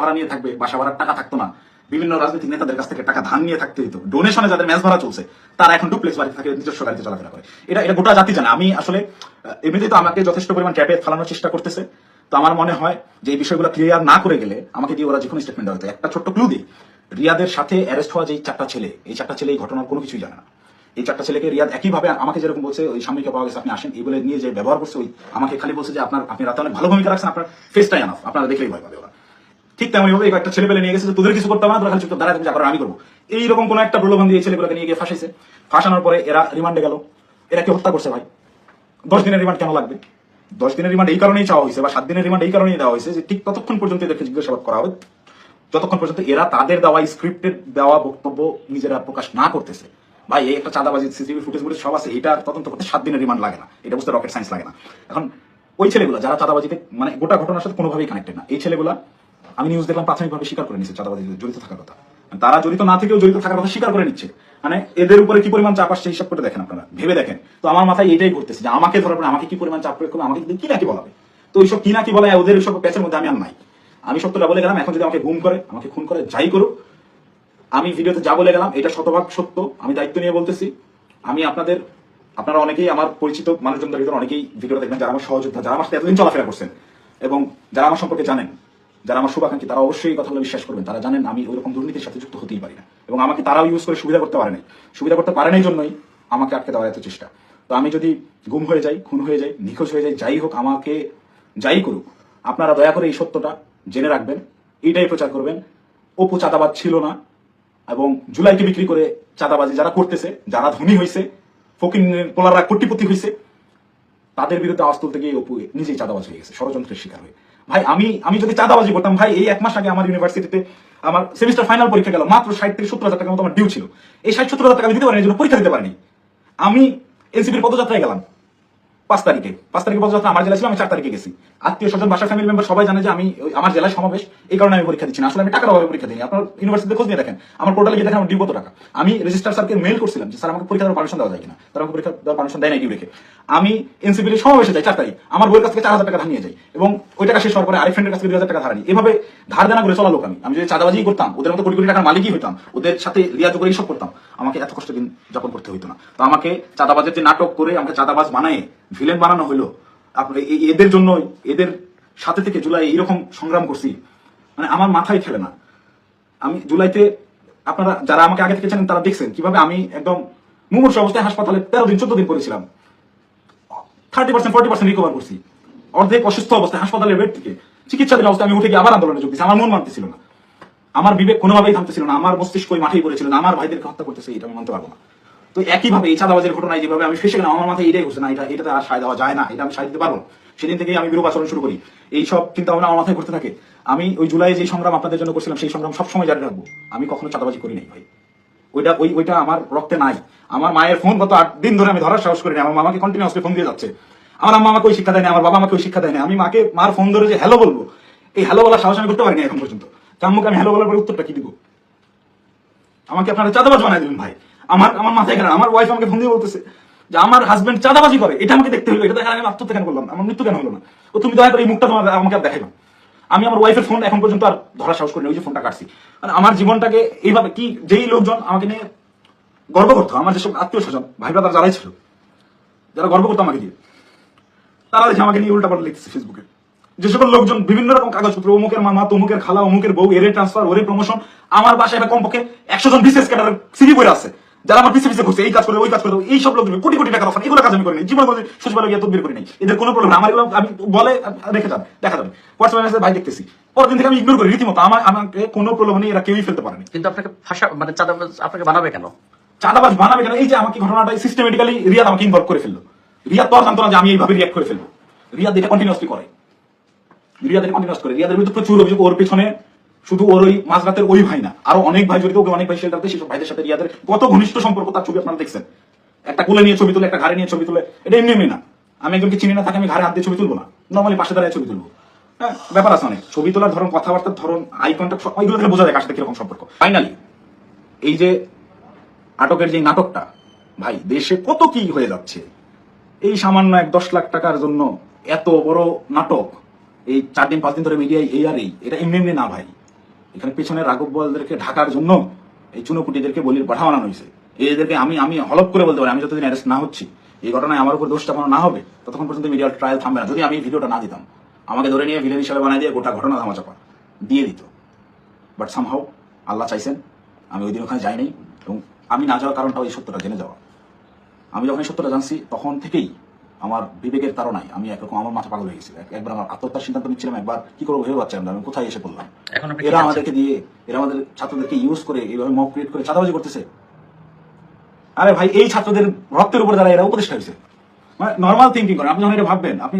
ভাড়া নিয়ে থাকবে বাসা ভাড়ার টাকা থাকতো না। বিভিন্ন রাজনৈতিক নেতাদের কাছ থেকে টাকা ধান নিয়ে থাকতে হতো ডোনেশনে যাদের ম্যাচ ভাড়া চলছে তারা এখন ডুপ্লেক্স বাড়ি থাকে নিজস্ব গাড়িতে চলাফেরা করে। এটা এটা গোটা জাতি জানে। আমি আসলে আহ, এমনিতেই তো আমাকে যথেষ্ট পরিমাণ ক্যাপে ফালানোর চেষ্টা করতেছে। তো আমার মনে হয় যে এই বিষয়গুলো ক্লিয়ার না করে গেলে আমাকে দিয়ে ওরা যে কোনো স্টেটমেন্ট দেওয়া একটা ছোট্ট ক্লু দিই। রিয়াদের সাথে অ্যারেস্ট হওয়া যে চারটা ছেলে এই চারটা ছেলে এই ঘটনার কোনো কিছুই জানে না। এই চারটা ছেলেকে রিয়াদ একইভাবে আমাকে যেরকম বলছে ওই সাময়িকে পাওয়া গেছে আপনি আসেন। এই বলে নিয়ে যে ব্যবহার করছে ওই আমাকে খালি বলছে যে আপনার আপনি রাতে অনেক ভালো ভূমিকা রাখছেন আপনার ফেসটাই আনাফ আপনারা দেখলেই ভয় পাবে ওরা। ঠিক তেমনি ভাবে একটা ছেলে পেলে নিয়ে গেছে তোদের কিছু করতে হবে না, তোরা খালি চুপ দাঁড়ায় তুমি যা আমি করব। এইরকম কোন একটা প্রলোভন দিয়ে ছেলেগুলোকে নিয়ে গিয়ে ফাঁসাইছে। ফাঁসানোর পরে এরা রিমান্ডে গেল। এরা কি হত্যা করছে ভাই? দশ দিনের রিমান্ড কেন লাগবে? দশ দিনের রিমান্ড এই কারণেই চাওয়া হয়েছে বা সাত দিনের রিমান্ড এই কারণেই দেওয়া হয়েছে যে ঠিক ততক্ষণ পর্যন্ত এদেরকে জিজ্ঞাসাবাদ করা হবে। যতক্ষণ পর্যন্ত এরা তাদের দেওয়া স্ক্রিপ্টের দেওয়া বক্তব্য নিজেরা প্রকাশ না করতেছে। ভাই, এই একটা চাঁদাবাজি, সিসিটিভি ফুটেজ ফুটেজ সব আছে, এটা তদন্ত করতে সাত দিনের রিমান্ড লাগে না। এটা বুঝতে রকেট সায়েন্স লাগে না। এখন ওই ছেলেগুলো, যারা চাঁদাবাজিতে মানে গোটা ঘটনার সাথে কোনোভাবেই কানেক্টেড না, এই ছেলেগুলা আমি নিউজ দেখলাম প্রাথমিকভাবে স্বীকার করে নিচ্ছে চাঁদাবাজি জড়িত থাকার কথা। তারা জড়িত না থেকেও জড়িত থাকার কথা স্বীকার করে নিচ্ছে। মানে এদের উপরে কি পরিমাণ চাপ আসছে হিসাব করে দেখেন আপনারা। ভেবে দেখেন। তো আমার মাথায় এটাই ঘুরতেছে যে আমাকে ধরার পরে আমাকে কি পরিমাণ চাপ প্রয়োগ করবে, আমাকে কি নাকি বলাবে? তো ওইসব কি নাকি বলে ওদের ওইসব প্যাচের মধ্যে আমি আর নাই। আমি সত্যটা বলে গেলাম, এখন যদি আমাকে গুম করে, আমাকে খুন করে, যাই করুক, আমি ভিডিওতে যা বলে গেলাম, এটা শতভাগ সত্য, আমি দায়িত্ব নিয়ে বলতেছি। আমি আপনাদের, আপনারা অনেকেই আমার পরিচিত মানুষজনদের ভিতরে অনেকেই ভিডিওটা দেখবেন যারা আমার সহযোদ্ধা, যারা আমার এতদিন চলাফেরা করছেন এবং যারা আমার সম্পর্কে জানেন। যারা আমার শুভাকাঙ্ক্ষী, তারা অবশ্যই এই কথাগুলো বিশ্বাস করবেন। তারা জানেন আমি ওইরকম দুর্নীতির সাথে যুক্ত হতেই পারি না। এবং আমাকে তারাও ইউজ করে সুবিধা করতে পারে নাই। সুবিধা করতে পারে নাই জন্যই আমাকে আটকে দেওয়ার এত চেষ্টা। তো আমি যদি গুম হয়ে যাই, খুন হয়ে যাই, নিখোঁজ হয়ে যাই যাই হোক, আমাকে যাই করুক, আপনারা দয়া করে এই সত্যটা জেনে রাখবেন এইটাই প্রচার করবেন। অপু চাঁদাবাজ ছিল না এবং জুলাইকে বিক্রি করে চাঁদাবাজি যারা করতেছে, যারা ধনী হয়েছে ফকির পোলাররা কোটিপতি হয়েছে তাদের বিরুদ্ধে আওয়াজ তুলতে গিয়ে অপু নিজেই চাঁদাবাজ হয়ে গেছে, ষড়যন্ত্রের শিকার হয়ে। ভাই, আমি আমি যদি চাঁদাবাজি করতাম, ভাই, এই এক মাস আগে আমার ইউনিভার্সিটিতে আমার সেমিস্টার ফাইনাল পরীক্ষা গেল, মাত্র ষাট থেকে সত্তর হাজার টাকা মতো আমার ডিউ ছিল। এই ষাট সত্তর হাজার টাকা আমি দিতে পারিনি পরীক্ষা দিতে পারিনি। আমি এনসিপির পদযাত্রায় গেলাম। পাঁচ তারিখে। পাঁচ তারিখে পদযাত্রা আমার জেলা ছিল, আমি চার তারিখে গেছি। আত্মীয় স্বজন বাসা ফ্যামিলি মেম্বার সবাই জানে যে আমি আমার জেলায় সমাবেশ, এই কারণে আমি পরীক্ষা দিচ্ছি না। আসলে আমি টাকার অভাবে পরীক্ষা দিই আপনার ইউনিভার্সিটিতে খোঁজ নিয়ে দেখেন। আমার পোর্টালে গিয়ে দেখেন আমার কত টাকা। আমি রেজিস্টার স্যারকে মেল করছিলাম যে, স্যার, আমাকে পরীক্ষা দেওয়ার পারমিশন দেওয়া যায় কিনা? তারা আমাকে পরীক্ষা দেওয়ার পারমিশন দেয় না ডিউ রেখে। আমি এনসিপির সমাবেশে যাই, চার তারিখ। আমার বইয়ের কাছ থেকে চার হাজার টাকা ধার নিয়ে যাই এবং ওই টাকা শেষ হওয়ার পরে আরেক ফ্রেন্ডের কাছ থেকে দুই হাজার টাকা ধার নিই এভাবে ধার দেনা করে চলা লোক আমি। আমি যদি চাঁদাবাজি করতাম, ওদের মতো কোটি কোটি টাকার মালিকই হইতাম, ওদের সাথে রিয়াজ করে এইসব করতাম, আমাকে এত কষ্ট দিন যাপন করতে হইতো না। তো আমাকে চাঁদাবাজের যে নাটক করে আমাকে চাঁদাবাজ বানায় ভিলেন বানানো হইল আপনি এই- এদের জন্য, এদের সাথে থেকে জুলাই এইরকম সংগ্রাম করছি মানে আমার মাথায় খেলে না। আমি জুলাইতে, আপনারা যারা আমাকে আগে থেকে জানেন তারা দেখছেন কীভাবে আমি একদম মুমূর্ষ অবস্থায় হাসপাতালে তেরো দিন, চোদ্দ দিন পড়েছিলাম। Thirty percent forty percent recover করছি। অর্ধেক অসুস্থ অবস্থায় হাসপাতালের বেড থেকে। চিকিৎসাধীন অবস্থায় আমি উঠে গিয়ে আবার আন্দোলনে যোগ দিচ্ছি আমার মন মানতেছিল না। আমার বিবেক কোনোভাবেই থামতেছিল না। আমার মস্তিষ্ক ওই মাঠেই পড়েছিল না। আমার ভাইদেরকে হত্যা করতেছে, এটা আমি মানতে পারব না। তো একইভাবে এই চাঁদাবাজের ঘটনায় যেভাবে আমি ফেসে গেলাম, আমার মাথায় এটাই ঘুরছে না, এটা, এটাতে আর সায় দেওয়া যায় না, এটা আমি সায় দিতে পারব না। সেদিন থেকেই আমি বিরূপ আচরণ শুরু করি। এই সব চিন্তা ভাবনা আমার মাথায় ঘুরতে থাকে। আমি ওই জুলাই যে সংগ্রাম আপনাদের জন্য করছিলাম, সেই সংগ্রাম সবসময় জারি রাখব। আমি কখনো চাঁদাবাজি করি নাই ভাই। ওইটা, ওই, ওইটা আমার রক্তে নাই। আমার মায়ের ফোন গত আট দিন ধরে আমি ধরার সাহস করি না আমার মামাকে কন্টিনিউসলি ফোন দিয়ে যাচ্ছে। আমার আম্মা আমাকে ওই শিক্ষা দেয়নি, আমার বাবা আমাকে ওই শিক্ষা দেয়নি। আমি মাকে, মার ফোন ধরে যে হ্যালো বলব, এই হ্যালো বলার সাহস আমি করতে পারিনি এখন পর্যন্ত। আমি হ্যালো বলার পরে উত্তরটা কি দিব? আমাকে আপনারা চাঁদাবাজ বানাই দিলেন ভাই। আমার আমার মাথায় কেন আমার ওয়াইফ আমাকে ফোন দিয়ে বলতেছে যে আমার হাজবেন্ড চাঁদাবাজি করে। এটা আমাকে দেখতে হলো এটা আমি আত্মহত্যা কেন করলাম? আমার মৃত্যু কেন হলো না? ও তুমি দয়া করে এই মুখটা তোমার আমাকে আর দেখাইবা আমি আমার ওয়াইফের ফোন এখন পর্যন্ত আর ধরার সাহস করি ওই যে ফোনটা কাটছি। মানে আমার জীবনটাকে এইভাবে কি যেই লোকজন আমাকে নিয়ে গর্ব করতো, আমার যেসব আত্মীয় স্বজন, ভাই ব্রাদার যারাই ছিল, যারা গর্ব করতো আমাকে দিয়ে, তারা দেখে আমাকে নিয়ে উল্টাপাল্টা লিখতেছে ফেসবুকে যে সকল লোকজন, বিভিন্ন রকম কাগজপত্র, অমুকের মামা, তমুকের খালা, অমুকের বউ, এরে ট্রান্সফার ওরে প্রমোশন আমার বাসায় কমপক্ষে একশো জন বিশেষ ক্যাডারের সিভি বই আছে। যারা আমার পিছিয়ে পিছিয়ে ঘুরছে এই কাজ করে ওই কাজ করে এই সব লোক কোটি কোটি অফার এগুলো কাজ আমি করিনি জীবন সচিবালয় গিয়ে তদবির করি নাই এদের কোনো প্রবলেম আমার এগুলো আমি বলে রেখে যান দেখা যাবে। হোয়াটসঅ্যাপ মেসেজ ভাই দেখতেছি পরের দিন থেকে আমি ইগনোর করি রীতিমতো আমার আমাকে কোনো প্রলোভনে এরা কেউই ফেলতে পারেনি। কিন্তু আপনাকে ভাষা মানে চাঁদা আপনাকে বানাবে কেন? চাঁদাবাজ বানাবে কেন? এই যে আমাকে ঘটনাটা সিস্টেমেটিক্যালি রিয়াদ আমাকে ইনভলভ করে ফেলল। রিয়াদ তো জানতো না যে আমি এইভাবে রিয়াক্ট করে ফেলব। রিয়াদ এটা কন্টিনিউসলি করে। রিয়াদ এটা কন্টিনিউস করে। রিয়াদের বিরুদ্ধে প্রচুর অভিযোগ ওর পেছনে শুধু ওর ওই মাঝরাতের ওই ভাই না, আরও অনেক ভাই জড়িত, ওকে অনেক ভাই শেল্টার সেসব ভাইদের সাথে রিয়াদের কত ঘনিষ্ঠ সম্পর্ক তার ছবি আপনারা দেখছেন। একটা কোলে নিয়ে ছবি তুলে, একটা ঘাড়ে নিয়ে ছবি তুলে, এটা এমনি এমনি না। আমি একজনকে চিনি না, তাকে আমি ঘাড়ে হাত দিয়ে ছবি তুলবো না। নর্মালি পাশে দাঁড়ায় ছবি তুলবো। হ্যাঁ ব্যাপার আছে অনেক। ছবি তোলার ধরন, কথাবার্তার ধরন আই কন্ট্যাক্ট ওইগুলো থেকে বোঝা যায় কার সাথে কীরকম সম্পর্ক। ফাইনালি এই যে আটকের যে নাটকটা, ভাই, দেশে কত কি হয়ে যাচ্ছে? এই সামান্য এক দশ লাখ টাকার জন্য এত বড় নাটক, এই চার দিন, পাঁচ দিন ধরে মিডিয়ায় এই আর এই, এটা এমনি এমনি না, ভাই। এখানে পেছনে রাঘব বলদেরকে ঢাকার জন্য এই চুনোপুটিদেরকে বলির পাঠা বানানো হয়েছে। এদেরকে আমি আমি হলপ করে বলতে পারি, আমি যতদিন অ্যারেস্ট না হচ্ছি, এই ঘটনায় আমার উপর দোষটা কোনো না হবে, ততক্ষণ পর্যন্ত মিডিয়ার ট্রায়াল থামবে না। যদি আমি ভিডিওটা না দিতাম, আমাকে ধরে নিয়ে ভিলেন হিসাবে বানিয়ে দিয়ে গোটা ঘটনা ধামাচাপা দিয়ে দিত। বাট সামহাও আল্লাহ চাইছেন, আমি ওই দিন ওখানে যাইনি এবং আমি না যাওয়ার কারণটা ওই সত্যটা জেনে যাওয়া। আমি যখন এই সত্যটা জানছি, তখন থেকেই আমার বিবেকের তাড়নায় আমি একরকম আমার মাথা পাগল হয়ে গেছিল। একবার আমার আত্মহত্যার সিদ্ধান্ত নিচ্ছিলাম একবার কি করব ভেবে পাচ্ছিলাম আমি কোথায় এসে পড়লাম? এরা আমাদেরকে দিয়ে এরা আমাদের ছাত্রদেরকে ইউজ করে এইভাবে মক ক্রিয়েট করে চাঁদাবাজি করতেছে। আরে ভাই এই ছাত্রদের রক্তের উপর যারা এরা উপদেষ্টা হয়েছে। মানে নর্মাল থিঙ্কিং করে আপনি যখন এটা ভাববেন আপনি